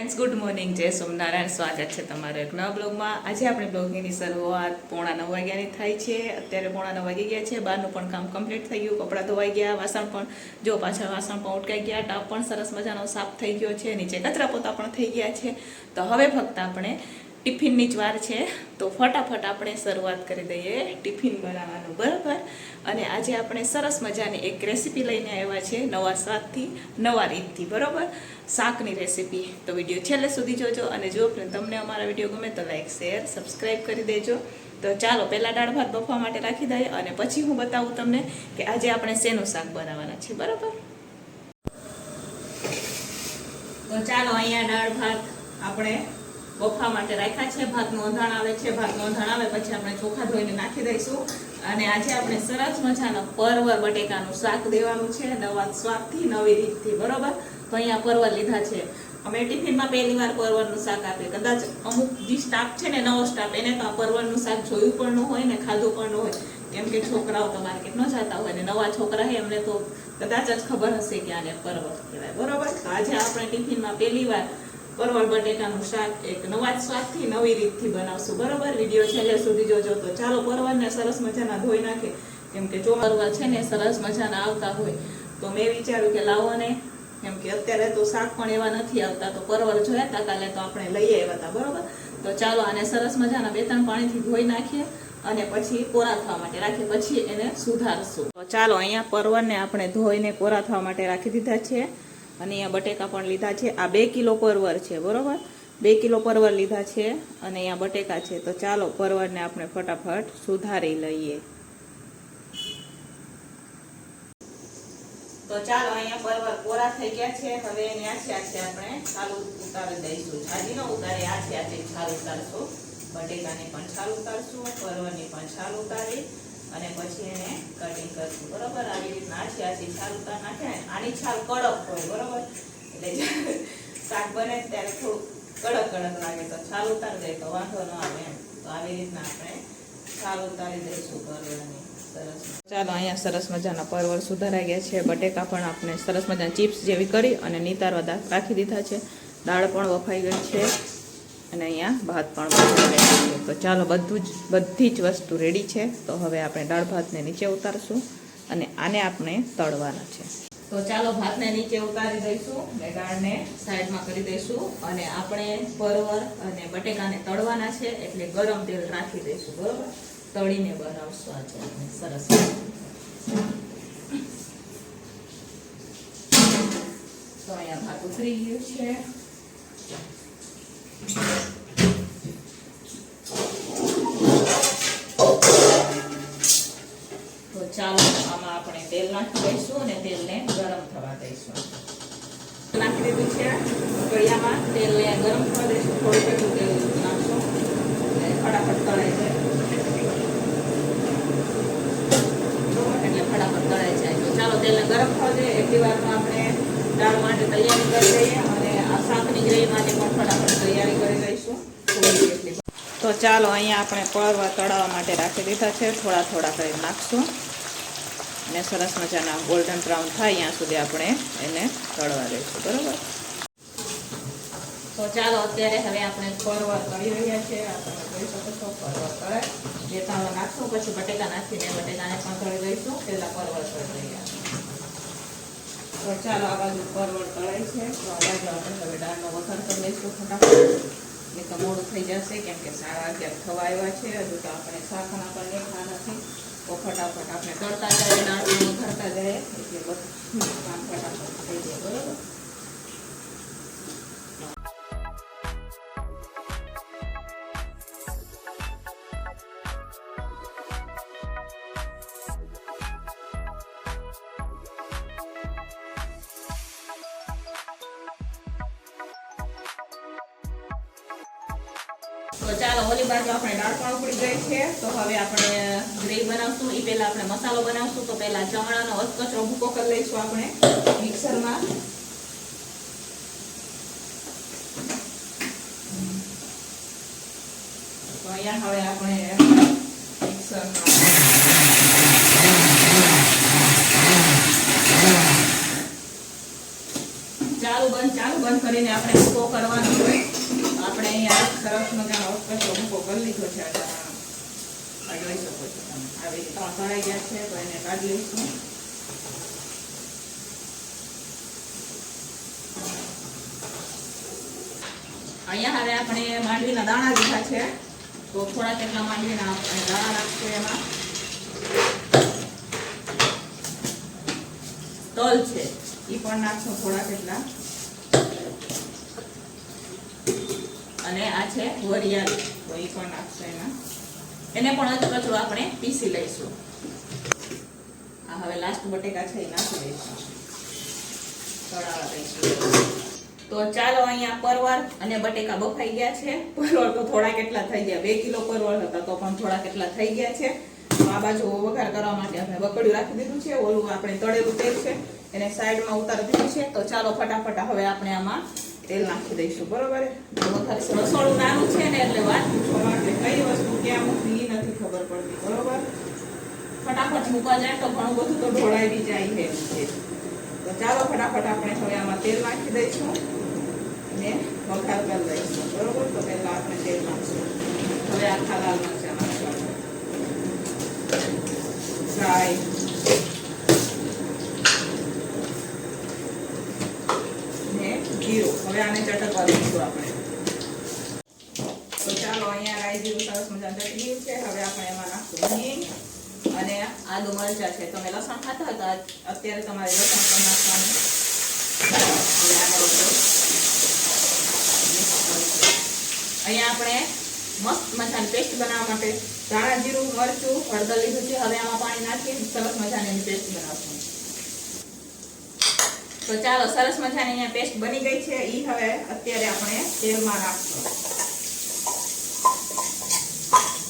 Friends good morning જય સોમનારાયણ. સ્વાગત છે તમારા એક નવા બ્લોગમાં. આજે આપણે બ્લોગની શરૂઆત પોણા નવ વાગ્યાની થાય છે. અત્યારે પોણા નવ વાગી ગયા છે. બહારનું પણ કામ કમ્પ્લીટ થઈ ગયું. કપડાં ધોવાઈ ગયા, વાસણ પણ, જો પાછળ વાસણ પણ ઉટકાઈ ગયા. ટાપ પણ સરસ મજાનો સાફ થઈ ગયો છે. નીચે કચરા પોતા પણ થઈ ગયા છે. તો હવે ફક્ત આપણે ટિફિનની જ વાર છે. તો ફટાફટ આપણે શરૂઆત કરી દઈએ ટિફિન બનાવવાનું. બરાબર? અને આજે આપણે સરસ મજાની એક રેસીપી લઈને આવ્યા છે નવા સ્વાદથી, નવા રીતથી. બરાબર? શાકની રેસીપી. તો વીડિયો છેલ્લે સુધી જોજો અને જો તમને અમારા વીડિયો ગમે તો લાઈક, શેર સબસ્ક્રાઈબ કરી દેજો. તો ચાલો, પહેલાં દાળ ભાત બફવા માટે રાખી દઈએ અને પછી હું બતાવું તમને કે આજે આપણે શેનું શાક બનાવવાના છે. બરાબર? તો ચાલો, અહીંયા દાળ ભાત આપણે બફા માટે રાખ્યા છે. ભાતનું અંધાણ આવે છે. ભાતનું અંધાણ આવે પછી આપણે ચોખા ધોઈને નાખી દઈશું. અને આજે આપણે સરસ મજાના પરવર બટેકાનું શાક દેવાનું છે. નવા સ્વાદથી, નવી રીતથી, બરોબર? તો અહીંયા પરવર લીધા છે. અમે ટિફિનમાં પહેલી વાર પરવરનું શાક આપીએ કદાચ અમુક જે સ્ટાફ છે ને, નવો સ્ટાફ એને તો આ પરવરનું શાક જોયું પણ ન હોય ને, ખાધું પણ ન હોય. કેમ કે છોકરાઓ તો માર્કેટ ન જતા હોય ને, નવા છોકરા હોય એમને તો કદાચ જ ખબર હશે કે આને પરવર કહેવાય. બરોબર? તો આજે આપણે ટિફિનમાં પહેલી વાર પરવળ બટેકાનું શાક, એક નવા જ સ્વાદથી નવી રીતથી બનાવશું. બરોબર? વીડિયો છેલ્લે સુધી જોજો. તો ચાલો પરવળને સરસ મજાના ધોઈ નાખે. કેમ કે જો પરવળ છે ને સરસ મજાના આવતા હોય. તો મેં વિચાર્યું કે લાવો ને. કેમ કે અત્યારે તો શાક પણ એવા નથી આવતા. તો પરવળ જોયા હતા કાલે તો આપણે લઈ આવ્યા હતા. બરોબર? તો ચાલો આને સરસ મજાના બે ત્રણ પાણીથી ધોઈ નાખીએ અને પછી કોરા થવા માટે રાખીએ. પછી એને સુધારશું. તો ચાલો અહીંયા પરવળને આપણે ધોઈને કોરા થવા માટે રાખી દીધા છે. અને અહીંયા બટેકા પણ લીધા છે. આ બે કિલો પરવર છે, બરોબર? બે કિલો પરવર લીધા છે અને અહીંયા બટેકા છે. તો ચાલો પરવરને આપણે ફટાફટ સુધારી લઈએ. તો ચાલો અહીંયા પરવર કોરા થઈ ગયા છે. હવે એને આછે આછે આપણે છાલ ઉતારી દઈશું. છાજી ન ઉતારી આછે આછે છાલ ઉતારશું. બટેકાને પણ છાલ ઉતારશું, પરવરની પણ છાલ ઉતારી. અને પછી એને કટિંગ કરશું. બરોબર? આવી રીતના આછી આછી છાલ ઉતાર નાખે આની છાલ કડક હોય, બરોબર? એટલે શાક બને ત્યારે થોડું કડક કડક લાગે. તો છાલ ઉતારી દે તો વાંધો ન આવે એમ. તો આવી રીતના આપણે છાલ ઉતારી દઈશું કરવાની ચાલો, અહીંયા સરસ મજાના પરવર સુધારાઈ ગયા છે. બટેકા પણ આપણે સરસ મજાના ચિપ્સ જેવી કરી અને નિતારવા રાખી દીધા છે. દાળ પણ વફાઈ ગઈ છે. અને અહીંયા ભાત પણ તો ચાલો બધું જ, બધી જ વસ્તુ રેડી છે. તો હવે આપણે દાળ ભાતને નીચે ઉતારશું અને આને આપણે તળવાના છે. તો ચાલો ભાતને નીચે ઉતારી દઈશું ને દાળને સાઈડમાં કરી દઈશું અને આપણે પરવર અને બટેકાને તળવાના છે એટલે ગરમ તેલ રાખી દઈશું, બરોબર? તળીને બનાવશું આજે સરસ. તો અહીંયા ભાત ઉતરી ગયું છે. તો ચાલો, આમાં આપણે તેલ નાખી દઈશું અને તેલને ગરમ થવા દઈશું. નાખી દીધું છે. કડિયામાં તેલને ગરમ થવા દઈશું. થોડું કેટલું તેલ નાખશું અને ફટાફટ તળાઈ જાય બરોબર? એટલે ફટાફટ તળાઈ જાય તો ચાલો તેલને ગરમ થવા દઈએ એટલી વારમાં આપણે દાળ માટે તૈયારી કરી દઈએ અને આ શાકની ગ્રેવી માટે પણ ફટાફટ તૈયારી કરી દઈશું થોડી જેટલી તો ચાલો અહીંયા આપણે પરવા તળાવવા માટે રાખી દીધા છે. થોડા થોડા કરી નાખશું. અને સરસ મજાના ગોલ્ડન બ્રાઉન થાય ત્યાં સુધી આપણે એને તળવા દઈશું. બરોબર? તો ચાલો, અત્યારે હવે આપણે પરવા તળી રહ્યા છે. આપણે તમે જોઈ શકો છો પરવા તળાય જે ત્રણ નાખશું, પછી બટેકા નાખીને બટેકાને પણ તળી દઈશું પહેલાં પરવળ તળી રહ્યા તો ચાલો, આ બાજુ પરવળ તળાય છે. તો આ બાજુ આપણે હવે દાળનો વઘાર કરી લઈશું ફટાફટ. નહીં તો મોડું થઈ જશે, કેમ કે સાડા અગિયાર થવા આવ્યા છે, હજુ તો આપણે શાકના પણ લેખા નથી. તો ફટાફટ આપણે તળતા જાય દાળનો ભરતા જાય એટલે બધું કામ ફટાફટ થઈ જાય, બરોબર? ચાલો, ઓલી બાજુ આપણે દાળ ગઈ તો હવે આપણે ગ્રેવી બનાવશું. મસાલો બનાવશું. તો પહેલા ચણાનો અધકચરો ભૂકો કરી આપણે મિક્સરમાં. તો અહીંયા હવે આપણે મિક્સરમાં. ચાલુ બંધ ચાલુ બંધ કરીને આપણે ભૂકો કરવાનો હોય. અહીંયા સરસ મજાનો કચરો ભૂકો કરી લીધો છે. આ ચણાનો. આ જોઈ શકો છો તમે. આવી ત્રણ તળાઈ ગયા છે, તો એને કાઢી લઈશું. અહીંયા હવે આપણે માંડવીના દાણા લીધા છે. તો થોડા કેટલા માંડવીના આપણે દાણા નાખશું એમાં. તલ છે. એ પણ નાખશું થોડા કેટલા અને આ છે વરિયાળી. તો એ પણ નાખશું એમાં. એને પણ અધ આપણે પીસી લઈશું. આ હવે લાસ્ટ બટેકા છે એ નાખી દઈશું. તળાવા દઈશું તો ચાલો અહીંયા પરવળ અને બટેકા બફાઈ ગયા છે. પરવળ તો થોડા કેટલા થઈ ગયા? બે કિલો પરવળ હતા તો પણ થોડા કેટલા થઈ ગયા છે. આ બાજુ વઘાર કરવા માટે આપણે બકડ્યું રાખી દીધું છે. ઓલું આપણે તળેલું તેલ છે. એને સાઈડમાં ઉતારી દીધું છે. તો ચાલો ફટાફટ હવે આપણે આમાં તેલ નાખી દઈશું, બરોબર રસોડું નાનું છે ને એટલે વાત પૂછવા માટે કઈ વસ્તુ ક્યાં મૂકવી નથી ખબર પડતી, બરોબર? ફટાફટ મૂકવા જાય તો ઘણું બધું તો ઢોળાઈ બી જાય છે. તો ચાલો ફટાફટ આપણે હવે આમાં તેલ નાખી દઈશું ને વઘાર કરી દઈશું બરોબર? તો પહેલાં આપણે તેલ નાખશું. હવે આખા લાલ મરચાં નાખશું રાઈ ને અહીંયા આપણે આપણે મસ્ત મજાની પેસ્ટ બનાવવા માટે ધાણા જીરું, મરચું, હળદર લીધું છે. હવે આમાં પાણી નાખી સરસ મજાની પેસ્ટ બનાવશું. તો ચાલો, સરસ મજાની અહીંયા પેસ્ટ બની ગઈ છે. ઈ હવે અત્યારે આપણે તેલમાં નાખશું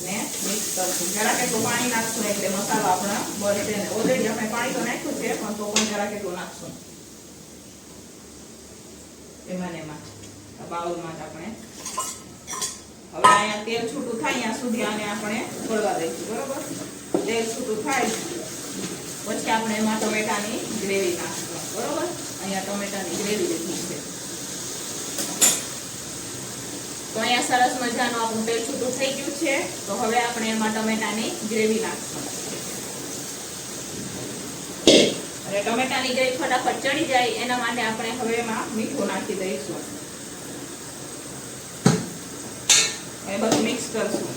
ને મિક્સ કરશું. જરા કેટલું પાણી નાખશું એટલે મસાલો આપણો બળશે ને. ઓલરેડી આપણે પાણી તો નાખ્યું છે, પણ તો પણ જરા કેટલું નાખશું. એમાં ને એમાં. બાઉલમાં જ આપણે. હવે અહીંયા તેલ છૂટું થાય ત્યાં સુધી આને આપણે ખોલવા દઈશું, બરોબર? તેલ છૂટું થાય, પછી આપણે એમાં ટમેટાની ગ્રેવી નાખશું. બરોબર? અહીંયા ટમેટાની ગ્રેવી લીધી છે. તો અહીંયા સરસ મજાનું આપણું તેલ છૂટું થઈ ગયું છે. તો હવે આપણે એમાં ટમેટાની ગ્રેવી નાખશું. અને ટમેટાની ગ્રેવી ફટાફટ ચડી જાય, એના માટે આપણે હવે એમાં મીઠું નાખી દઈશું. એ બધું મિક્સ કરશું.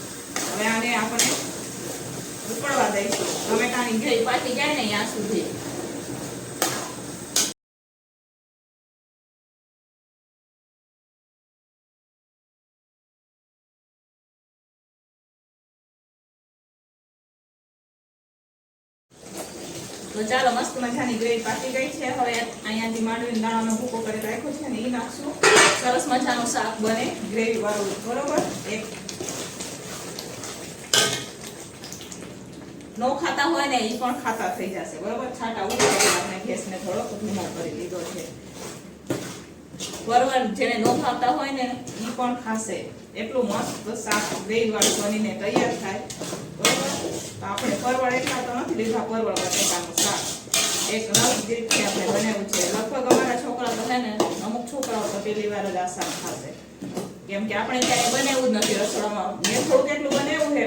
હવે આને આપણે ઉકળવા દઈશું. ટમેટાની ગ્રેવી પાકી જાય ને ત્યાં સુધી. તો ચાલો, મસ્ત મજાની ગ્રેવી પાકી ગઈ છે. હવે અહીંયાથી માંડવી દાણાનો ભૂકો કરી રાખ્યો છે ને એ નાખશું. સરસ મજાનું શાક બને ગ્રેવી વાળું બરોબર? એક. નો ખાતા હોય ને એ પણ ખાતા થઈ જશે, બરોબર? છાટા ઉતારી આપણે ગેસને થોડોક ધીમો કરી લીધો છે. બરોબર જેને નો ખાતા હોય ને એ પણ ખાશે. એટલું મસ્ત શાક ગ્રેવી વાળું બનીને તૈયાર થાય. આપણે પરવળ એટલા તો નથી લીધા, પરવળ બટેકાનું શાક. એક રસ દીઠથી આપણે છે. લગભગ અમારા છોકરા તો છે ને, અમુક છોકરાઓ તો પહેલી વાર આ શાક ખાશે. કેમ કે આપણે ક્યાંય બનાવ્યું જ નથી રસોડામાં. મેં થોડુંક કેટલું બનાવ્યું છે,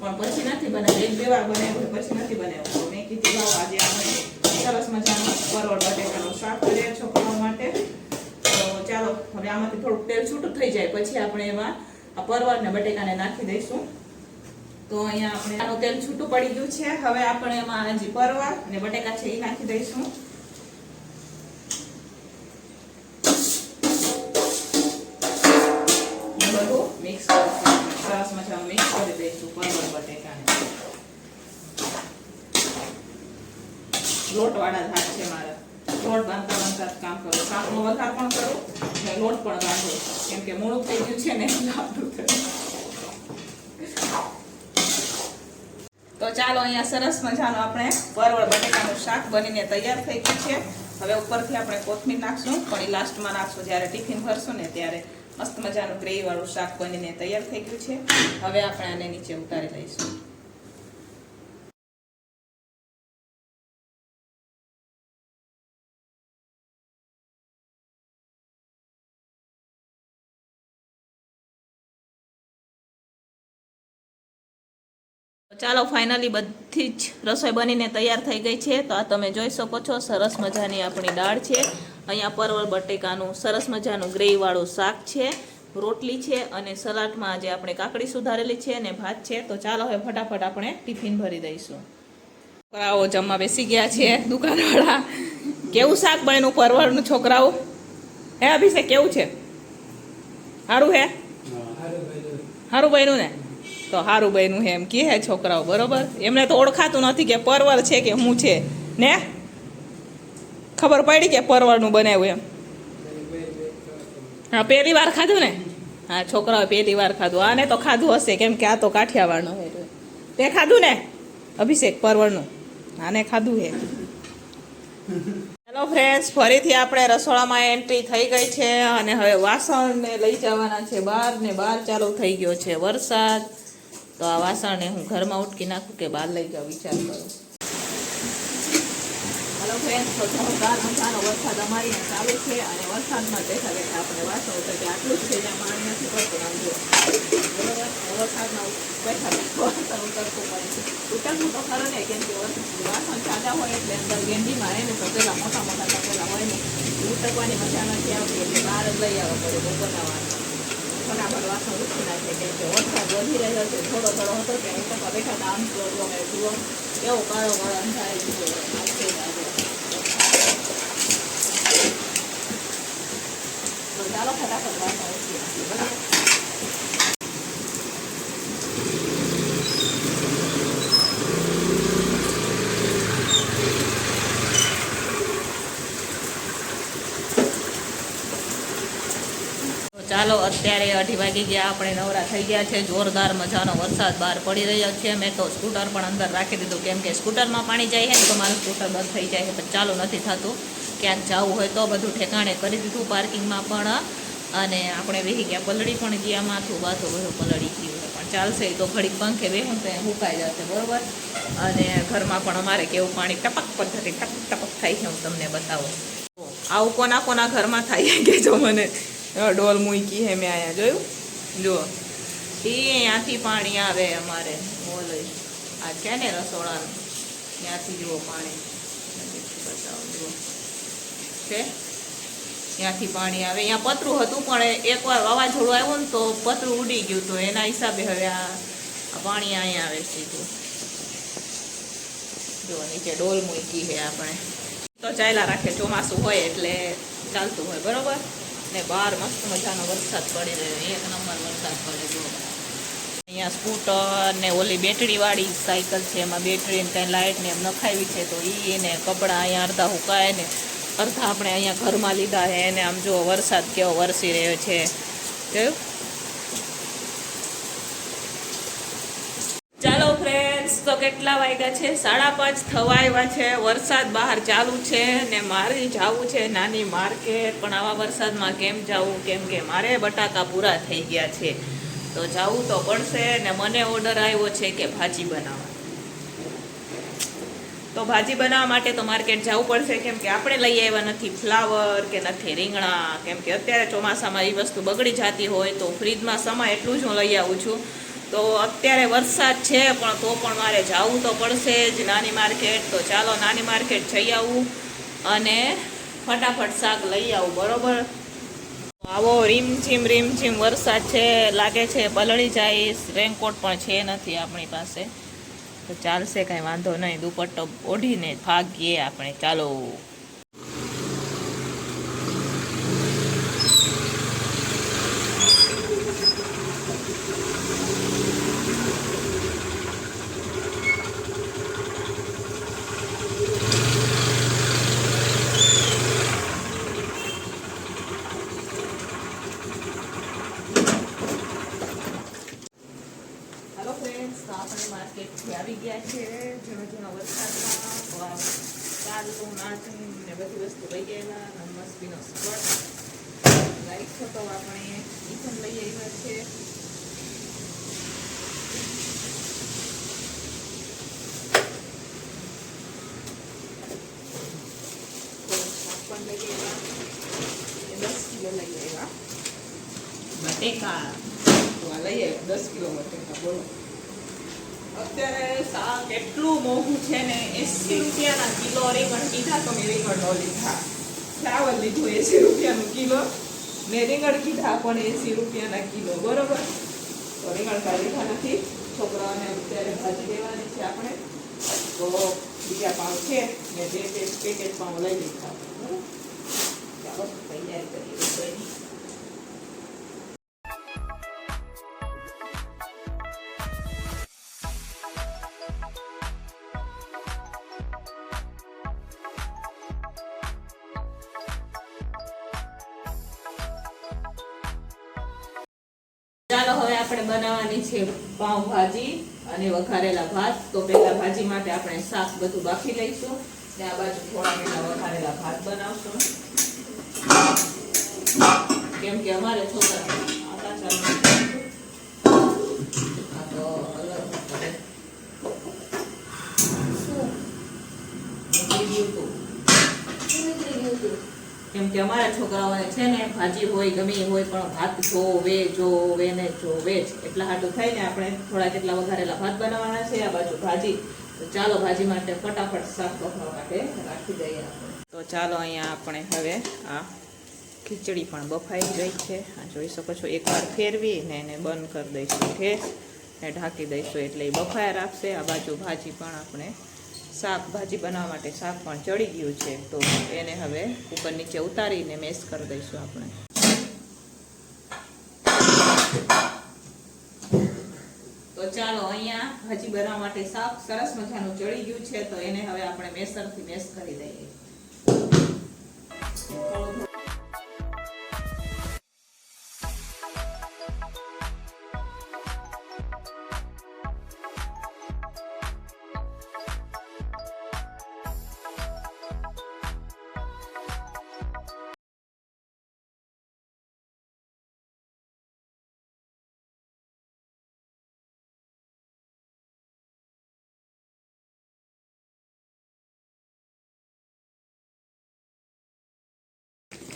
પણ પછી નથી બનાવ્યું. એક બે વાર પછી નથી બનાવ્યું. મેં કીધું આજે સરસ મજાનું પરવળ બટેકાનું શાક કરીએ છોકરાઓ માટે. તો ચાલો, હવે આમાંથી થોડુંક તેલ છૂટું થઈ જાય. પછી આપણે એમાં આ પરવળ ને બટેકાને નાખી દઈશું. તો અહીંયા આપણે આનું તેલ છૂટું પડી ગયું છે. હવે આપણે એમાં હજી પરવા અને બટેકા છે એ નાખી દઈશું. બધું મિક્સ કરીશું સરસ જ છે મારા. લોટ બાંધતા બાંધતા જ કામ કરો. શાકનો વધાર પણ કરો અને લોટ પણ બાંધો. કેમ કે મોડું થઈ ગયું છે ને થયું. તો ચાલો અહીંયા સરસ મજાનું આપણે પરવળ બટેકાનું શાક બનીને તૈયાર થઈ ગયું છે. હવે ઉપરથી આપણે કોથમીર નાખશું પણ એ લાસ્ટમાં નાખશું જ્યારે ટિફિન ભરશું ને ત્યારે મસ્ત મજાનું ગ્રેવીવાળું શાક બનીને તૈયાર થઈ ગયું છે. હવે આપણે આને નીચે ઉતારી લઈશું. ચાલો ફાઇનલી બધી જ રસોઈ બનીને તૈયાર થઈ ગઈ છે. તો આ તમે જોઈ શકો છો સરસ મજાની આપણી દાળ છે. અહીંયા પરવળ બટેકાનું સરસ મજાનું ગ્રેવીવાળું શાક છે રોટલી છે અને સલાડમાં આજે આપણે કાકડી સુધારેલી છે અને ભાત છે. તો ચાલો હવે ફટાફટ આપણે ટિફિન ભરી દઈશું. છોકરાઓ જમવા બેસી ગયા છે દુકાનવાળા. કેવું શાક બન્યું પરવળનું છોકરાઓ? હે અભિષેક કેવું છે? સારું હે? સારું બન્યું ને? તો સારું બન્યું હે એમ કહે છોકરાઓ, બરોબર? એમને તો ઓળખાતું નથી કે પરવર છે કે હું છે, ને? ખબર પડી કે પરવરનું બનાવ્યું એમ? હા, પહેલી વાર ખાધું ને? હા છોકરાઓ પહેલી વાર ખાધું. આને તો ખાધું હશે, કેમ કે આ તો કાઠિયાવાડનો છે. તે ખાધું ને? અભિષેક પરવરનું આને ખાધું હે હેલો ફ્રેન્ડ્સ ફરીથી આપણે રસોડામાં એન્ટ્રી થઈ ગઈ છે અને હવે વાસણને લઈ જવાના છે. બહાર ને બહાર ચાલુ થઈ ગયો છે. વરસાદ તો આ વાસણને હું ઘરમાં ઉટકી નાખું કે બહાર લઈ જાઉં, વિચાર કરું. હેલો ફ્રેન્ડ્સ તો જોરદાર મજાનો વરસાદ અમારી અહીંયા ચાલુ છે અને વરસાદમાં દેખા બેઠા આપણે વાસણ ઉતરે કે આટલું જ છે જ્યાં પાણી નથી પડતું, આમ જુઓ. બરોબર? વરસાદમાં બેઠા વાસણ ઉતરતું પડે છે. ઉતરવું તો ખરું ને, કેમ કે વાસણ સાદા હોય એટલે અંદર ગેંડીમાં રહે તો પેલા મોટા મોટા તપેલા હોય ને ઉતરવાની મજા નથી આવતી, એટલે બહાર જ લઈ આવવા પડે બપોરના વાસણ. ફટાફટ વાસણ ઉઠી નાખે કેમ કે વરસાદ વધી રહ્યો છે થોડો થોડો હતો કે ઉતરવા બેઠા હતા આમ જુઓ જુઓ મેં જુઓ કેવો કાળો કાળો અંધારે જુઓ આવશે જ આજે. તો ચાલો ફટાફટ વાસણ ઉઠી નાખીએ બરાબર તો ચાલો અત્યારે અઢી વાગી ગયા, આપણે નવરા થઈ ગયા છે. જોરદાર મજાનો વરસાદ બહાર પડી રહ્યો છે. મેં તો સ્કૂટર પણ અંદર રાખી દીધું. કેમ કે સ્કૂટરમાં પાણી જાય છે ને તો મારું સ્કૂટર બંધ થઈ જાય છે, પણ ચાલુ નથી થતું. ક્યાંક જવું હોય તો બધું ઠેકાણે કરી દીધું પાર્કિંગમાં પણ. અને આપણે વેહી ગયા પલળી પણ ગયા, માથું બાથું બધું પલળી ગયું પણ ચાલશે તો ઘડીક પંખે બેહું તો હુકાઈ જશે, બરોબર? અને ઘરમાં પણ અમારે કેવું પાણી ટપક પદ્ધતિ, ટપક ટપક થાય છે, હું તમને બતાવું. આવું કોના કોના ઘરમાં થાય કે જો મને. ડોલ મૂકી હે મેં અહીંયા જોયું. જુઓ. એ અહીંયાથી પાણી આવે અમારે. મોલ આ છે ને રસોડાનું. ત્યાંથી જુઓ પાણી. બતાવો, જુઓ. છે? ત્યાંથી પાણી આવે. અહીંયા પતરું હતું, પણ એકવાર વાવાઝોડું આવ્યું ને તો પતરું ઉડી ગયું તો એના હિસાબે હવે આ પાણી અહીંયા આવે સીધું જો નીચે ડોલ મૂકી છે આપણે. તો ચાલ્યા રાખે ચોમાસું હોય એટલે ચાલતું હોય, બરોબર? ને બહાર મસ્ત મજાનો વરસાદ પડી રહ્યો એક નંબર વરસાદ પડે જો અહીંયા સ્કૂટર ને ઓલી બેટરીવાળી સાયકલ છે. એમાં બેટરી ને કાંઈ લાઇટ ને એમ નખાવી છે. તો એને કપડાં અહીંયા અડધા હુકાય ને અડધા આપણે અહીંયા ઘરમાં લીધા છે. એને આમ જો વરસાદ કેવો વરસી રહ્યો છે. જોયું ચાલો ફ્રેન્ડ્સ તો કેટલા વાગ્યા છે? સાડા પાંચ થવા આવ્યા છે. વરસાદ બહાર ચાલુ છે ને મારે જવું છે નાની માર્કેટ. પણ આવા વરસાદમાં કેમ જવું? કેમ કે મારે બટાકા પૂરા થઈ ગયા છે. તો જવું તો પડશે ને મને ઓર્ડર આવ્યો છે કે ભાજી બનાવવા. તો ભાજી બનાવવા માટે તો માર્કેટ જવું પડશે. કેમ કે આપણે લઈ આવ્યા નથી ફ્લાવર કે નથી રીંગણા. કેમ કે અત્યારે ચોમાસામાં એ વસ્તુ બગડી જતી હોય તો ફ્રીજમાં સમય એટલું જ હું લઈ આવું છું. તો અત્યારે વરસાદ છે, પણ તો પણ મારે જવું તો પડશે જ. નાની માર્કેટ, તો ચાલો નાની માર્કેટ જઈ આવું અને ફટાફટ શાક લઈ આવું, બરોબર? આવો રીમઝીમ રીમઝીમ વરસાદ છે, લાગે છે પલળી જાય, રેનકોટ પણ છે નથી આપણી પાસે. તો ચાલશે કાંઈ વાંધો નહીં, દુપટ્ટો ઓઢીને ભાગીએ આપણે, ચાલો હેલો ફ્રેન્ડ્સ તો આપણે માર્કેટથી આવી ગયા છે ઝીણો ઝીણો વરસાદમાં તો આ ચાલતું નાચું ને બધી વસ્તુ લઈ ગયેલા અને મસ્તીનો સ્પોટ લાઈક છો તો આપણે પણ લઈ દસ કિલો લઈ આવ્યા અત્યારે શાક એટલું મોંઘું છે ને એસી રૂપિયાના કિલો રીંગણ કીધા તો મેં રીંગણ નો ચાવલ લીધું એસી રૂપિયાનું કિલો. ને રીંગણ કીધા પણ એસી રૂપિયાના કિલો, બરોબર? તો રીંગણ કાંઈ નથી. છોકરાઓને અત્યારે ભાજી લેવાની છે આપણે. તો બીજા પાઉં છે. મેં બે પેકેટ પાઉં લઈ લીધા. બરાબર? તૈયારી કરીએ. બનાવવાની છે પાઉંભાજી અને વઘારેલા ભાત. તો પહેલાં ભાજી માટે આપણે શાક બધું બાફી લઈશું ને આ બાજુ થોડા પહેલાં વઘારેલા ભાત બનાવશું. કેમ કે અમારે છોકરા ચાલુ આ તો અલગ પડે નીકળી ગયું તું. કેમ કે અમારા છોકરાઓને છે ને ભાજી હોય, ગમે હોય, પણ ભાત જોવે જોવે ને જોવે જ. એટલા હાટું ને આપણે થોડા જેટલા વઘારેલા ભાત બનાવવાના છે, આ બાજુ ભાજી. તો ચાલો ભાજી માટે ફટાફટ શાક બફવા માટે રાખી દઈએ આપણે. તો ચાલો અહીંયા આપણે હવે આ ખીચડી પણ બફાઈ ગઈ છે. આ જોઈ શકો છો, એકવાર ફેરવી ને એને બંધ કરી દઈશું. ઠેસ ને ઢાંકી દઈશું એટલે એ બફાયા રાખશે. આ બાજુ ભાજી પણ આપણે શાક, ભાજી બનાવવા માટે શાક પણ ચડી ગયું છે. તો એને હવે કુકર નીચે ઉતારીને મેશ કરી દઈશું આપણે. તો ચાલો અહીંયા ભાજી બનાવવા માટે શાક સરસ મજાનું ચડી ગયું છે. તો એને હવે આપણે મેસરથી મેશ કરી દઈએ.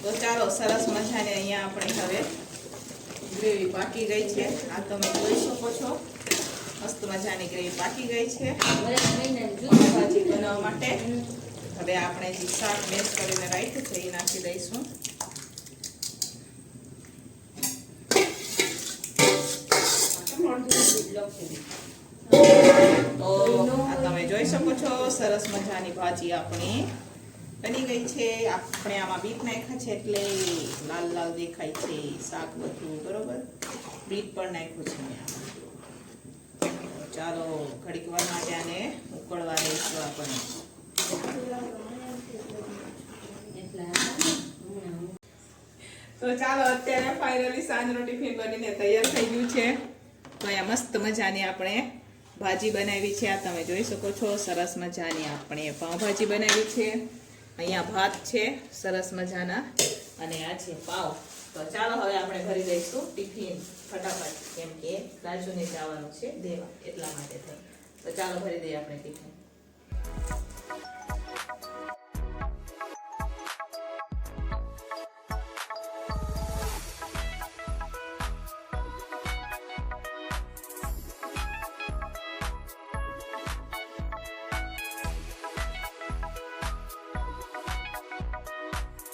તો ચાલો, સરસ મજાને અહીંયા આપણે હવે ગ્રેવી પાકી ગઈ છે. આ તમે જોઈ શકો છો. મસ્ત મજાની ગ્રેવી પાકી ગઈ છે. ભાજી બનાવવા માટે. હવે આપણે જે શાક મેશ કરીને રાખ્યું છે, એ નાખી દઈશું. તો તમે જોઈ શકો છો, સરસ મજાની ભાજી આપણી. બની ગઈ છે. આપણે આમાં બીટ નાખ્યા છે એટલે લાલ લાલ દેખાય છે શાક બધું, બરોબર? બીટ પણ નાખ્યું છે ચાલો, ઘડીક વાર માટે આને ઉકળવા દઈશું આપણે. તો ચાલો, અત્યારે ફાઇનલી સાંજનો ટિફિન બનીને તૈયાર થઈ ગયું છે. તો અહીંયા મસ્ત મજાની આપણે ભાજી બનાવી છે. આ તમે જોઈ શકો છો, સરસ મજાની આપણે પાઉંભાજી બનાવી છે. અહીંયા ભાત છે, સરસ મજાના. અને આ છે પાવ. તો ચાલો હવે આપણે ભરી દઈશું ટિફિન ફટાફટ, કેમ કે રાજુને જવાનું છે દેવા, એટલા માટે થઈ. તો ચાલો ભરી દઈએ આપણે ટિફિન.